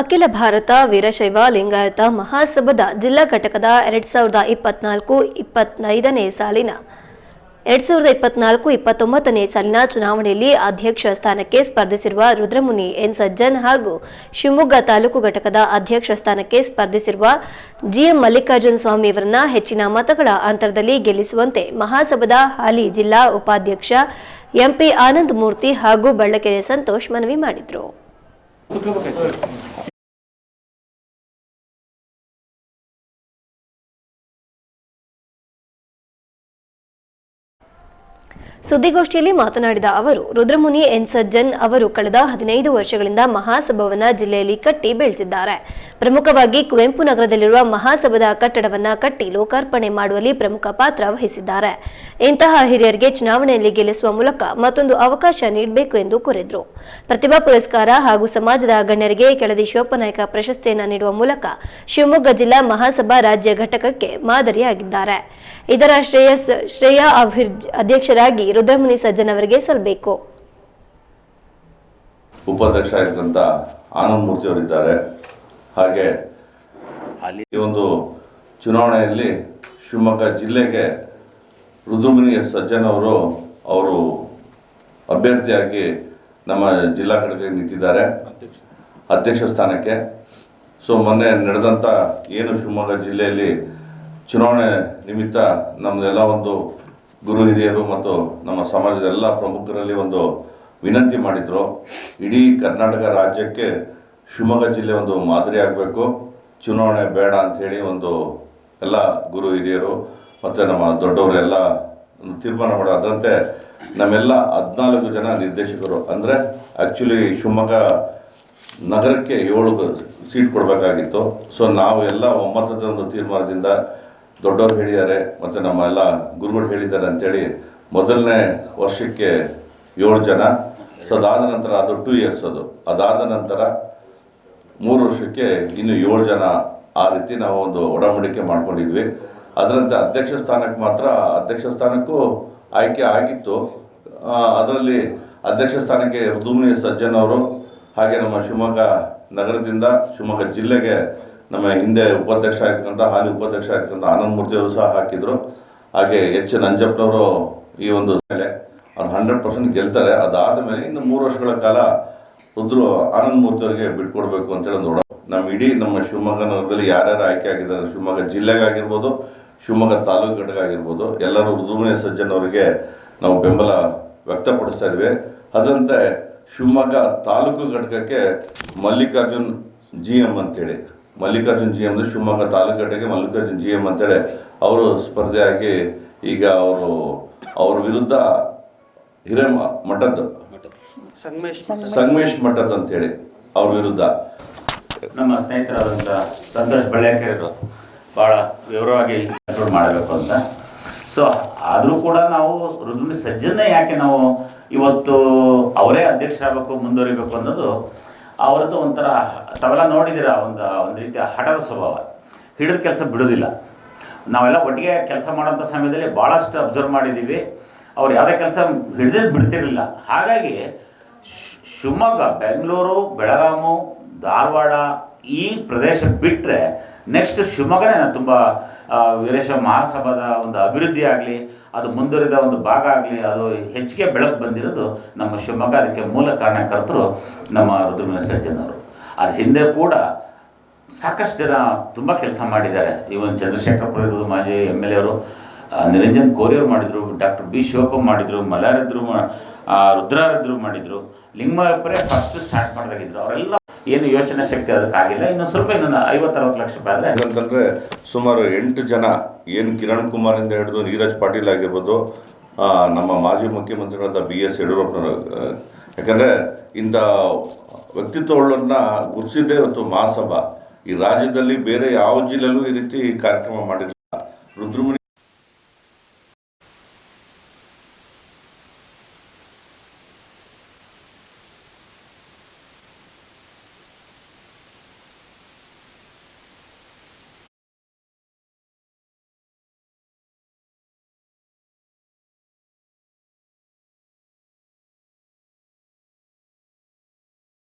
ಅಖಿಲ ಭಾರತ ವೀರಶೈವ ಲಿಂಗಾಯತ ಮಹಾಸಭಾದ ಜಿಲ್ಲಾ ಘಟಕದ ಎರಡ್ ಸಾವಿರದ ಇಪ್ಪತ್ನಾಲ್ಕು ಇಪ್ಪತ್ತೈದನೇ ಸಾಲಿನ, ಎರಡ್ ಸಾವಿರದ ಇಪ್ಪತ್ನಾಲ್ಕು ಇಪ್ಪತ್ತೊಂಬತ್ತನೇ ಸಾಲಿನ ಚುನಾವಣೆಯಲ್ಲಿ ಅಧ್ಯಕ್ಷ ಸ್ಥಾನಕ್ಕೆ ಸ್ಪರ್ಧಿಸಿರುವ ರುದ್ರಮುನಿ ಎನ್ ಸಜ್ಜನ್ ಹಾಗೂ ಶಿವಮೊಗ್ಗ ತಾಲೂಕು ಘಟಕದ ಅಧ್ಯಕ್ಷ ಸ್ಥಾನಕ್ಕೆ ಸ್ಪರ್ಧಿಸಿರುವ ಜಿಎಂ ಮಲ್ಲಿಕಾರ್ಜುನ ಸ್ವಾಮಿ ಅವರನ್ನ ಹೆಚ್ಚಿನ ಮತಗಳ ಅಂತರದಲ್ಲಿ ಗೆಲ್ಲಿಸುವಂತೆ ಮಹಾಸಭಾದ ಹಾಲಿ ಜಿಲ್ಲಾ ಉಪಾಧ್ಯಕ್ಷ ಎಂಪಿ ಆನಂದ್ ಮೂರ್ತಿ ಹಾಗೂ ಬಳ್ಳಕೆರೆ ಸಂತೋಷ್ ಮನವಿ ಮಾಡಿದರು. 투표밖에 ಸುದ್ದಿಗೋಷ್ಠಿಯಲ್ಲಿ ಮಾತನಾಡಿದ ಅವರು, ರುದ್ರಮುನಿ ಎನ್ ಸಜ್ಜನ್ ಅವರು ಕಳೆದ ಹದಿನೈದು ವರ್ಷಗಳಿಂದ ಮಹಾಸಭವನ ಜಿಲ್ಲೆಯಲ್ಲಿ ಕಟ್ಟಿ ಬೆಳೆಸಿದ್ದಾರೆ. ಪ್ರಮುಖವಾಗಿ ಕುವೆಂಪು ನಗರದಲ್ಲಿರುವ ಮಹಾಸಭದ ಕಟ್ಟಡವನ್ನ ಕಟ್ಟಿ ಲೋಕಾರ್ಪಣೆ ಮಾಡುವಲ್ಲಿ ಪ್ರಮುಖ ಪಾತ್ರ ವಹಿಸಿದ್ದಾರೆ. ಇಂತಹ ಹಿರಿಯರಿಗೆ ಚುನಾವಣೆಯಲ್ಲಿ ಗೆಲ್ಲಿಸುವ ಮೂಲಕ ಮತ್ತೊಂದು ಅವಕಾಶ ನೀಡಬೇಕು ಎಂದು ಕೋರಿದ್ರು. ಪ್ರತಿಭಾ ಪುರಸ್ಕಾರ ಹಾಗೂ ಸಮಾಜದ ಗಣ್ಯರಿಗೆ ಕೆಳದಿ ಶಿವಪ್ಪನಾಯಕ ಪ್ರಶಸ್ತಿಯನ್ನು ನೀಡುವ ಮೂಲಕ ಶಿವಮೊಗ್ಗ ಜಿಲ್ಲಾ ಮಹಾಸಭಾ ರಾಜ್ಯ ಘಟಕಕ್ಕೆ ಮಾದರಿಯಾಗಿದ್ದಾರೆ. ಇದರ ಶ್ರೇಯಸ್ ಶ್ರೇಯ ಅಭಿರ್ ಅಧ್ಯಕ್ಷರಾಗಿ ರುದ್ರಮುನಿ ಸಜ್ಜನ್ ಅವರಿಗೆ ಸಲ್ಲಬೇಕು ಉಪಾಧ್ಯಕ್ಷ ಆಗಿದ್ದಂಥ ಆನಂದ್ ಮೂರ್ತಿ ಅವರಿದ್ದಾರೆ. ಹಾಗೆ ಅಲ್ಲಿ ಒಂದು ಚುನಾವಣೆಯಲ್ಲಿ ಶಿವಮೊಗ್ಗ ಜಿಲ್ಲೆಗೆ ರುದ್ರಮುನಿ ಸಜ್ಜನ್ ಅವರು ಅವರು ಅಭ್ಯರ್ಥಿಯಾಗಿ ನಮ್ಮ ಜಿಲ್ಲಾ ಕಡೆಗೆ ನಿಂತಿದ್ದಾರೆ. ಅಧ್ಯಕ್ಷ ಸ್ಥಾನಕ್ಕೆ. ಸೊ, ಮೊನ್ನೆ ನಡೆದಂಥ ಏನು ಶಿವಮೊಗ್ಗ ಜಿಲ್ಲೆಯಲ್ಲಿ ಚುನಾವಣೆ ನಿಮಿತ್ತ ನಮ್ಮದೆಲ್ಲ ಒಂದು ಗುರು ಹಿರಿಯರು ಮತ್ತು ನಮ್ಮ ಸಮಾಜದ ಎಲ್ಲ ಪ್ರಮುಖರಲ್ಲಿ ಒಂದು ವಿನಂತಿ ಮಾಡಿದರು. ಇಡೀ ಕರ್ನಾಟಕ ರಾಜ್ಯಕ್ಕೆ ಶಿವಮೊಗ್ಗ ಜಿಲ್ಲೆ ಒಂದು ಮಾದರಿ ಆಗಬೇಕು. ಚುನಾವಣೆ ಬೇಡ ಅಂಥೇಳಿ ಒಂದು ಎಲ್ಲ ಗುರು ಹಿರಿಯರು ಮತ್ತು ನಮ್ಮ ದೊಡ್ಡವರೆಲ್ಲ ತೀರ್ಮಾನ ಮಾಡೋ ಅದರಂತೆ ನಮ್ಮೆಲ್ಲ ಹದಿನಾಲ್ಕು ಜನ ನಿರ್ದೇಶಕರು. ಅಂದರೆ ಆ್ಯಕ್ಚುಲಿ ಶಿವಮೊಗ್ಗ ನಗರಕ್ಕೆ ಏಳು ಸೀಟ್ ಕೊಡಬೇಕಾಗಿತ್ತು. ಸೊ ನಾವು ಎಲ್ಲ ಒಮ್ಮತದ ಒಂದು ತೀರ್ಮಾನದಿಂದ ದೊಡ್ಡವರು ಹೇಳಿದ್ದಾರೆ ಮತ್ತು ನಮ್ಮ ಎಲ್ಲ ಗುರುಗಳು ಹೇಳಿದ್ದಾರೆ ಅಂಥೇಳಿ ಮೊದಲನೇ ವರ್ಷಕ್ಕೆ ಏಳು ಜನ. ಸೊ ಅದಾದ ನಂತರ ಅದು ಟೂ ಇಯರ್ಸ್ ಅದು. ಅದಾದ ನಂತರ ಮೂರು ವರ್ಷಕ್ಕೆ ಇನ್ನು ಏಳು ಜನ ಆ ರೀತಿ ನಾವು ಒಂದು ಒಡಂಬಡಿಕೆ ಮಾಡ್ಕೊಂಡಿದ್ವಿ. ಅದರಂತೆ ಅಧ್ಯಕ್ಷ ಸ್ಥಾನಕ್ಕೆ ಮಾತ್ರ ಅಧ್ಯಕ್ಷ ಸ್ಥಾನಕ್ಕೂ ಆಯ್ಕೆ ಆಗಿತ್ತು. ಅದರಲ್ಲಿ ಅಧ್ಯಕ್ಷ ಸ್ಥಾನಕ್ಕೆ ರುದ್ರಮುನಿ ಸಜ್ಜನ್ ಅವರು ಹಾಗೆ ನಮ್ಮ ಶಿವಮೊಗ್ಗ ನಗರದಿಂದ ಶಿವಮೊಗ್ಗ ಜಿಲ್ಲೆಗೆ ನಮ್ಮ ಹಿಂದೆ ಉಪಾಧ್ಯಕ್ಷ ಆಗಿರ್ತಕ್ಕಂಥ, ಹಾಲಿ ಉಪಾಧ್ಯಕ್ಷ ಆಗಿರ್ತಕ್ಕಂಥ ಆನಂದ್ ಮೂರ್ತಿ ಅವರು ಸಹ ಹಾಕಿದರು. ಹಾಗೆ ಎಚ್ ನಂಜಪ್ಪನವರು ಈ ಒಂದು ಮೇಲೆ ಅವ್ರು ಹಂಡ್ರೆಡ್ ಪರ್ಸೆಂಟ್ ಗೆಲ್ತಾರೆ. ಅದಾದ ಮೇಲೆ ಇನ್ನು ಮೂರು ವರ್ಷಗಳ ಕಾಲ ರುದ್ರು ಆನಂದ್ ಮೂರ್ತಿ ಅವರಿಗೆ ಬಿಟ್ಕೊಡ್ಬೇಕು ಅಂತೇಳಿ ನೋಡೋ ನಮ್ಮ ಇಡೀ ನಮ್ಮ ಶಿವಮೊಗ್ಗ ನಗರದಲ್ಲಿ ಯಾರ್ಯಾರು ಆಯ್ಕೆ ಆಗಿದ್ದಾರೆ, ಶಿವಮೊಗ್ಗ ಜಿಲ್ಲೆಗಾಗಿರ್ಬೋದು, ಶಿವಮೊಗ್ಗ ತಾಲೂಕು ಘಟಕ ಆಗಿರ್ಬೋದು ಎಲ್ಲರೂ ರುದ್ರಮುನಿ ಸಜ್ಜನ್ ಅವರಿಗೆ ನಾವು ಬೆಂಬಲ ವ್ಯಕ್ತಪಡಿಸ್ತಾ ಇದ್ವಿ. ಅದಂತೆ ಶಿವಮೊಗ್ಗ ತಾಲೂಕು ಘಟಕಕ್ಕೆ ಮಲ್ಲಿಕಾರ್ಜುನ್ ಜಿ ಎಂ ಅಂತೇಳಿ ಮಲ್ಲಿಕಾರ್ಜುನ್ ಜಿ ಎಂ ಶಿವಮೊಗ್ಗ ತಾಲೂಕು ಘಟಕಕ್ಕೆ ಮಲ್ಲಿಕಾರ್ಜುನ್ ಜಿ ಎಂ ಅಂತೇಳಿ ಅವರು ಸ್ಪರ್ಧೆಯಾಗಿ ಈಗ ಅವರು ಅವ್ರ ವಿರುದ್ಧ ಹಿರೇಮ ಮಠದ್ದು. ಸಂಗಮೇಶ್ ಮಠದ್ ಅಂತೇಳಿ ಅವ್ರ ವಿರುದ್ಧ. ನಮ್ಮ ಸ್ನೇಹಿತರಾದಂಥ ಸಂತೋಷ್ ಬಳ್ಳೇಕರರು ಭಾಳ ವಿವರವಾಗಿ ಮಾಡಬೇಕು ಅಂತ. ಸೊ ಆದರೂ ಕೂಡ ನಾವು ರುದ್ರಮಿ ಸಜ್ಜನ್ನೇ ಯಾಕೆ ನಾವು ಇವತ್ತು ಅವರೇ ಅಧ್ಯಕ್ಷರಾಗಬೇಕು ಮುಂದುವರಿಬೇಕು ಅನ್ನೋದು ಅವರದ್ದು ಒಂಥರ ತಾವೆಲ್ಲ ನೋಡಿದ್ದೀರ ಒಂದು ಒಂದು ರೀತಿಯ ಹಠದ ಸ್ವಭಾವ. ಹಿಡಿದ ಕೆಲಸ ಬಿಡೋದಿಲ್ಲ. ನಾವೆಲ್ಲ ಒಟ್ಟಿಗೆ ಕೆಲಸ ಮಾಡೋಂಥ ಸಮಯದಲ್ಲಿ ಭಾಳಷ್ಟು ಅಬ್ಸರ್ವ್ ಮಾಡಿದ್ದೀವಿ. ಅವ್ರು ಯಾವುದೇ ಕೆಲಸ ಹಿಡಿದೇ ಬಿಡ್ತಿರಲಿಲ್ಲ. ಹಾಗಾಗಿ ಶಿವಮೊಗ್ಗ ಬೆಂಗಳೂರು ಬೆಳಗಾಮು ಧಾರವಾಡ ಈ ಪ್ರದೇಶ ಬಿಟ್ಟರೆ ನೆಕ್ಸ್ಟ್ ಶಿವಮೊಗ್ಗನೇ ತುಂಬ ಆ, ವೀರೇಶ ಮಹಾಸಭಾದ ಒಂದು ಅಭಿವೃದ್ಧಿ ಆಗಲಿ ಅದು ಮುಂದುವರಿದ ಒಂದು ಭಾಗ ಆಗಲಿ, ಅದು ಹೆಚ್ಚಿಗೆ ಬೆಳಕು ಬಂದಿರೋದು ನಮ್ಮ ಶಿವಮೊಗ್ಗ, ಅದಕ್ಕೆ ಮೂಲ ಕಾರಣಕರ್ತರು ನಮ್ಮ ರುದ್ರಮಯ ಸಜ್ಜನವರು ಅದ್ರ ಹಿಂದೆ ಕೂಡ ಸಾಕಷ್ಟು ಜನ ತುಂಬ ಕೆಲಸ ಮಾಡಿದ್ದಾರೆ. ಇವನ್ ಚಂದ್ರಶೇಖರಪುರ ಇರೋದು ಮಾಜಿ ಎಂ ಎಲ್ ಎ ಅವರು ನಿರಂಜನ್ ಕೋರಿಯವ್ರು ಮಾಡಿದರು, ಡಾಕ್ಟರ್ ಬಿ ಶಿವಪ್ಪ ಮಾಡಿದರು ಮಲಾರದ್ರು ರುದ್ರಾರದ್ರು ಮಾಡಿದರು. ಲಿಂಗಮಪ್ಪರೇ ಫಸ್ಟ್ ಸ್ಟಾರ್ಟ್ ಮಾಡಿದಾಗಿದ್ದರು ಅವರೆಲ್ಲ ಏನು ಯೋಚನೆ ಶಕ್ತಿ ಅದಕ್ಕಾಗಿಲ್ಲ ಇನ್ನೊಂದು ಸ್ವಲ್ಪ ಇನ್ನೊಂದು ಐವತ್ತರವತ್ತು ಲಕ್ಷ ರೂಪಾಯಿ ಆದರೆ ಯಾಕಂತಂದರೆ ಸುಮಾರು ಎಂಟು ಜನ, ಏನು ಕಿರಣ್ ಕುಮಾರಿಂದ ಹಿಡಿದು ನೀರಜ್ ಪಾಟೀಲ್ ಆಗಿರ್ಬೋದು ನಮ್ಮ ಮಾಜಿ ಮುಖ್ಯಮಂತ್ರಿಗಳಾದ ಬಿ ಎಸ್ ಯಡಿಯೂರಪ್ಪನವರು ಯಾಕಂದರೆ ಯಾಕಂದ್ರೆ ಇಂಥ ವ್ಯಕ್ತಿತ್ವಗಳನ್ನ ಗುರುತಿಸಿದ್ದೇ ಇವತ್ತು ಮಹಾಸಭಾ. ಈ ರಾಜ್ಯದಲ್ಲಿ ಬೇರೆ ಯಾವ ಜಿಲ್ಲೆಯಲ್ಲೂ ಈ ರೀತಿ ಕಾರ್ಯಕ್ರಮ ಮಾಡಿಲ್ಲ. ರುದ್ರಮುನಿ